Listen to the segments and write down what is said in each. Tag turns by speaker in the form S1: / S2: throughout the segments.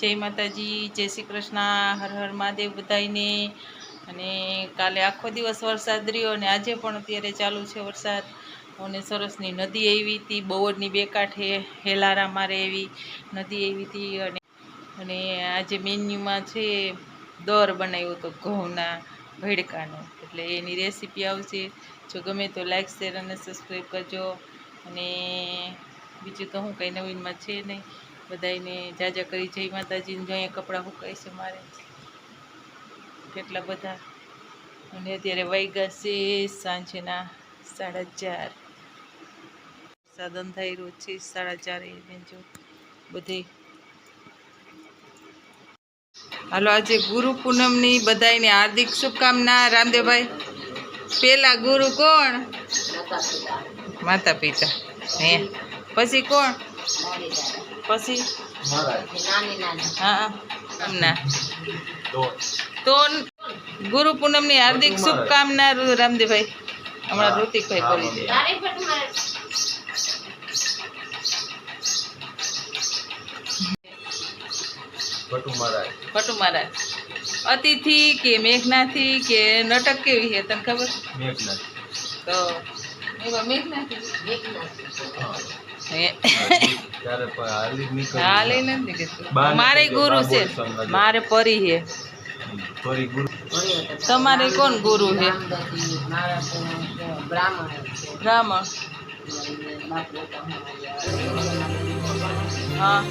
S1: જય માતાજી, જય શ્રી કૃષ્ણ. હર હર મહાદેવ બધાઈને અને કાલે આખો દિવસ વરસાદ રહ્યો અને આજે પણ અત્યારે ચાલુ છે વરસાદ. અને સરસની નદી આવી હતી બોવરની બે કાંઠે હેલારા મારે એવી નદી આવી હતી અને અને આજે મેન્યુમાં છે દર બનાવ્યો હતો ઘઉંના ભેડકાનો. એટલે એની રેસીપી આવશે. જો ગમે તો લાઇક શેર અને સબસ્ક્રાઈબ કરજો. અને બીજું તો હું કંઈ નવીનમાં છે નહીં. બધાને જાજા કરી જય માતાજીને જો અહીંયા કપડાં સુકાય છે મારે. કેટલા બધા. અને અત્યારે વાગ્યા છે સાંજના સાડા ચાર. સાધન થઈ રહ્યું છે સાડા ચાર જો બધે. હાલો, આજે ગુરુ પૂનમની બધાને હાર્દિક શુભકામના. રામદેવભાઈ, પેલા ગુરુ કોણ? માતા પિતા હે? પછી કોણ? પછી? હા કામના તો ગુરુ પૂનમની હાર્દિક શુભકામના રામદેવભાઈ હમણાં ઋતિકભાઈ કરી દે
S2: મહારાજ
S1: અતિથિ કે મેઘનાથી કે નટક કેવી છે તને ખબર?
S2: મેઘનાથ.
S1: તો મેઘનાથી?
S2: પણ હાલી
S1: નથી મારે ગુરુ છે. મારે પરી છે. તમારે કોણ ગુરુ છે?
S3: બ્રાહ્મણ.
S1: હા.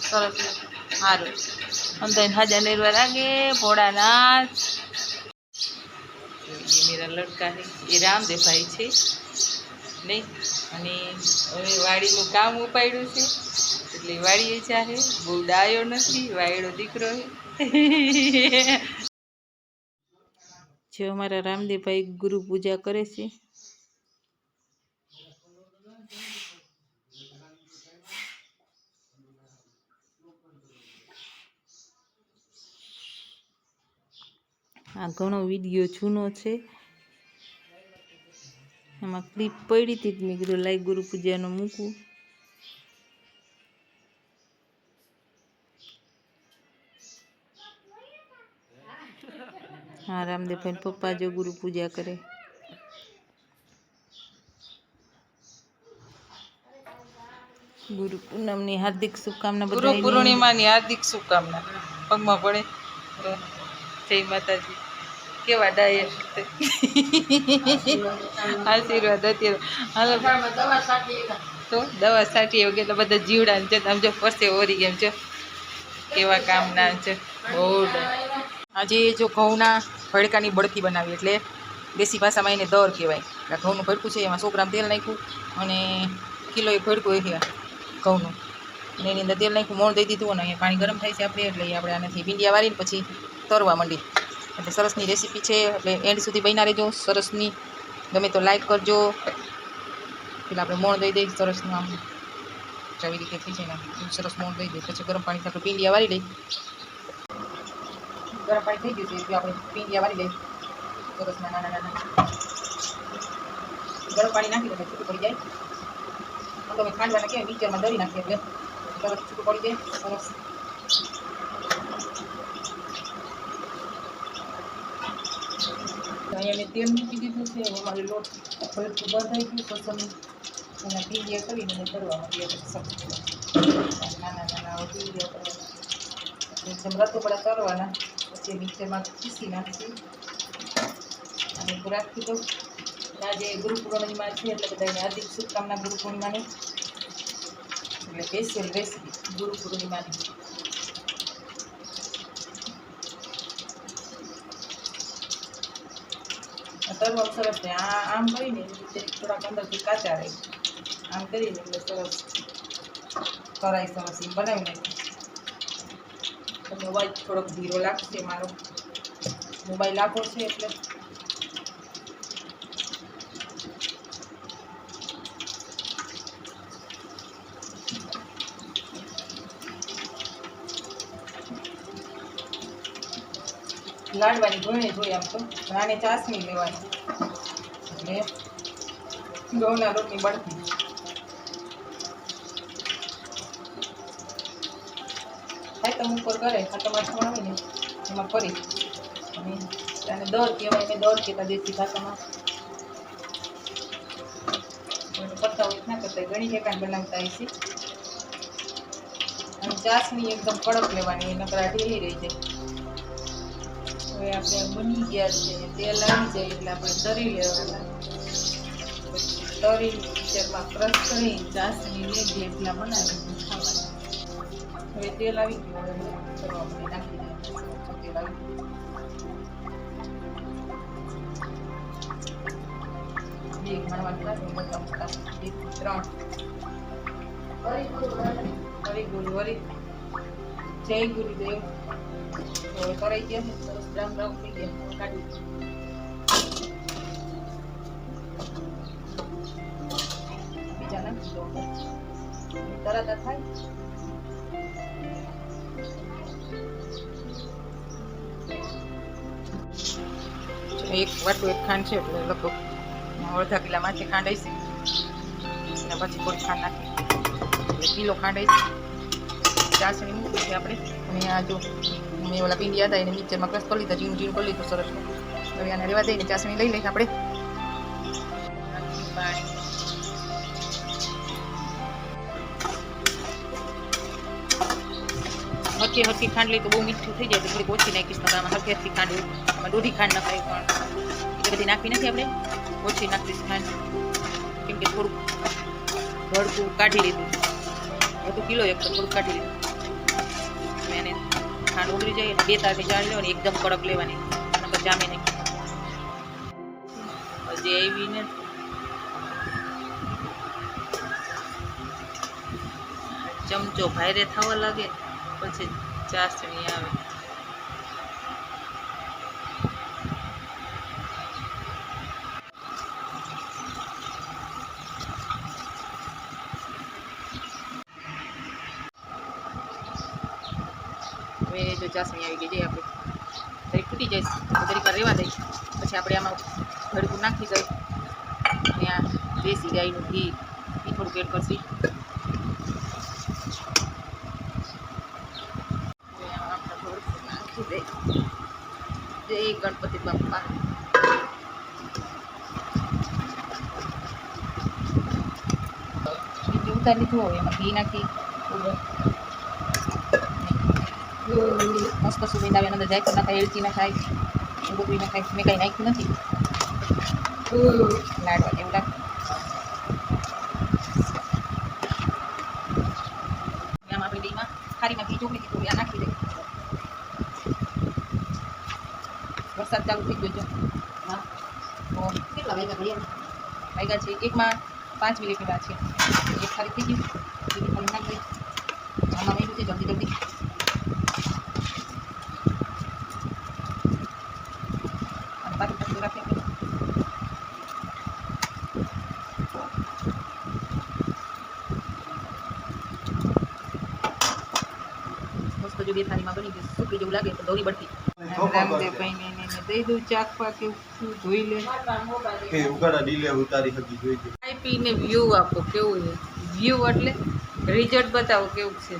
S1: સરસ. સારું. અંદર હજાર નિર્વા લાગે ભોળાનાથ. એ મેરા લડકા હે એ રામદેવભાઈ છે. નહીં અને હવે વાડીનું કામ ઉપાડ્યું છે. એટલે વાડીએ ચાહે બહુ ડાયો નથી, વાયડો દીકરો હે જે અમારા રામદેવભાઈ ગુરુ પૂજા કરે છે. આ ઘણો વીડિયો જૂનો છે. એમાં ક્લિપ પડી હતી મેં કીધું લાઈ ગુરુ પૂજાનો મૂકું. હા રામદેવભાઈ પપ્પા જો ગુરુ પૂજા કરે. ગુરુ પૂનમની હાર્દિક શુભકામના ગુરુ પૂર્ણિમાની હાર્દિક શુભકામના. પગમાં પડે. જય માતાજી. કેવા ડાયટ આશીર્વાદ અત્યારે. તો દવા સાટી વગર એટલે બધા જીવડા છે આમ જો ફરસે ઓરી એમ છે કેવા કામના છે. બહુ આજે જો ઘઉંના ભડકાની બળકી બનાવી, એટલે દેશી ભાષામાં એને દર કહેવાય. ઘઉંનું ભડકું છે, એમાં સો ગ્રામ તેલ નાખ્યું અને કિલો એ ભડકું એ ઘઉંનું. અને એની અંદર તેલ નાખ્યું, મોણ દઈ દીધું અને અહીંયા પાણી ગરમ થાય છે આપણે, એટલે આપણે આનાથી ભીંડિયા વાળીને પછી તરવા માંડી. એટલે સરસની રેસીપી છે, એટલે એન્ડ સુધી બન્યા રહેજો સરસની. ગમે તો લાઈક કરજો. પેલા આપણે મોણ દઈ દઈએ સરસનું આમ. આવી રીતે થઈ જાય ને. સરસ મોણ દઈ દઈએ. પછી ગરમ પાણીથી આપણે ભીંડિયા વાળી લઈ ગરમ પાણી થઈ ગયું છે, એટલે આપણે ભીંડિયા વાળી લઈ સરસના નાના નાના. ગરમ પાણી નાખી દે છૂટું પડી જાય. તમે ખાંડવાના કે મિક્સરમાં દળી નાખીએ એટલે. સરસ છૂટું પડી જાય સરસ અહીંયા મેં તેલ મૂકી દીધું છે હવે મારે લોટ ભરતું બંધાઈ ગયું પછી અને પીંડિયા કરીને એને કરવા માંડીએ સબ્જી નાના નાના પીંડિયા કરવાના જેમ રતોપડા કરવાના પછી મિક્સરમાં પીસી નાખી અને રાખી દઉં આજે ગુરુ પૂર્ણિમા છે એટલે બધાને હાર્દિક શુભકામના ગુરુ પૂર્ણિમાની એટલે સ્પેશિયલ રેસીપી ગુરુ પૂર્ણિમાની તરવા સરસ ને આ આમ કરીને થોડાક અંદરથી કાચા રહે આમ કરીને એટલે સરસ કરાઈ સરસ એમ બનાવી નાખી તમને અવાજ થોડોક ધીરો લાગશે મારો મોબાઈલ આખો છે એટલે લાડવાની ઘણી જોઈએ આમ તો આને ચાસણી લેવાની. એટલે ઘઉંના રોટની બળતી ખાતમ ઉપર કરે ખાતમ આવે ને એમાં ફરી. અને તેને દર કહેવાય ને દર કહેતા દેશી ભાષામાં. કરતા ના કરતા ઘણી ઠેકાણ બનાવતા હોય અને ચાસણી એકદમ કડક લેવાની, નકરા ઢીલી રહી જાય. હવે આપણે બની ગયા છે. તેલ આવી જાય એટલે આપણે તરી લેવાના. તરી મિક્સરમાં ક્રશ કરી ચાસણી લઈ એટલા બનાવી હવે તેલ આવી ગયું. હવે દઈએ. તેલ આવી બે ત્રણ. હરી જય ગુરુદેવ. તો કરાઈ ગયા એક વાટલું એક ખાંડ છે એટલે લગભગ અડધા કિલા માથે ખાંડ આવી અને પછી થોડી ખાંડ નાખી. કિલો ખાંડ આવી ચાસણી મૂકી છે આપણે. અને આ જો મેં ઓલા પીંડી હતા, એને મિક્સરમાં ક્રશ કરી લીધા ઝીણું ઝીણું કરી લીધું સરસ. હવે આને રેવા દઈને ચાસણી લઈ લઈએ આપણે. હરકી હરકી ખાંડ લઈ તો બહુ મીઠું થઈ જાય, તો થોડીક ઓછી નાખીશ તો આમાં હરકી હરખી ખાંડ આમાં દોઢી ખાંડ નખાય પણ. એ બધી નાખવી નથી આપણે. ઓછી નાખીશ ખાંડ. કેમ કે થોડુંક ભડકું કાઢી લીધું. બધું કિલો એક તો થોડુંક કાઢી લીધું. ખાંડ ઉતરી જાય બે તારથી જાળી લેવાની એકદમ કડક લેવાની. નંબર જામી નહીં હજી આવીને ચમચો ભાઈરે થવા લાગે, પછી ચાસણી આવે. હવે જો ચાસણી આવી ગઈ. જાય આપણે. જરી ફૂટી જાય તો જરીક વાર રહેવા દઈ પછી આપણે આમાં ભડકું નાખી દઈ. અને આ દેશી ગાયનું ઘી, એ થોડુંક એડ કરશી. હવે આમાં આપણે થોડુંક નાખી દઈ. જય ગણપતિ બાપ્પા બીજું ઉતારી લીધું હોય એમાં ઘી નાખી. મસ્ત સુગંધ આવે અંદર જાય નખાય એલચી નખાય એ બધું નખાય મેં કંઈ નાખ્યું નથી લાડવા જેવું લાગે આમ આપણે બેમાં ખારીમાં ઘી ચોપડી દીધું આ નાખી દે વરસાદ ચાલુ થઈ ગયો છે હા તો કેટલા વાગ્યા ઘડિયાળ વાગ્યા છે એકમાં પાંચ મિનિટની વાત છે એક ખાલી થઈ ગયું બીજી ખાલી નાખી દે આમાં મેળવું છે જલ્દી જલ્દી અને પાછું પાછું રાખીએ આપણે મસ્ત જો બે થાળીમાં બની ગયું સુકી જેવું લાગે તો દોરી બળતી રામદેવભાઈને એને એને દઈ દઉં ચાખવા કેવું શું જોઈ લે.
S2: કે ઉગાડા ડીલે ઉતારી હતી જોઈ છે
S1: ખાઈ વ્યૂ આપો કેવું છે? વ્યૂ એટલે રિઝલ્ટ બતાવો કેવું છે?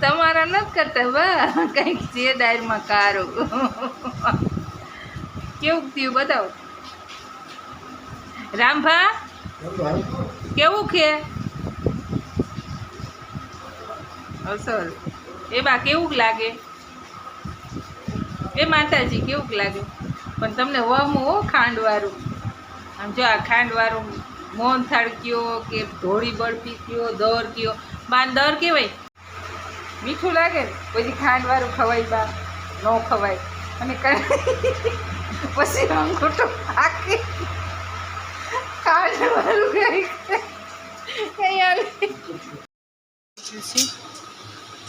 S1: તમારા નથી કરતા બા કંઈક છે ડાયરમાં કારો. કેવું થયું બતાવો? રામભા કેવું છે? અસર એ બા કેવું લાગે? એ માતાજી કેવું લાગે? પણ તમને વમું હો ખાંડવાળું. આમ જો આ ખાંડવાળું મોહનથાળ કયો કે ધોળી બરફી કયો, દર કયો? બાન દર કહેવાય મીઠું લાગે ને? પછી ખાંડવાળું ખવાય બા, ન ખવાય. અને પછી અંગૂઠો આખી ખાંડવાળું કઈ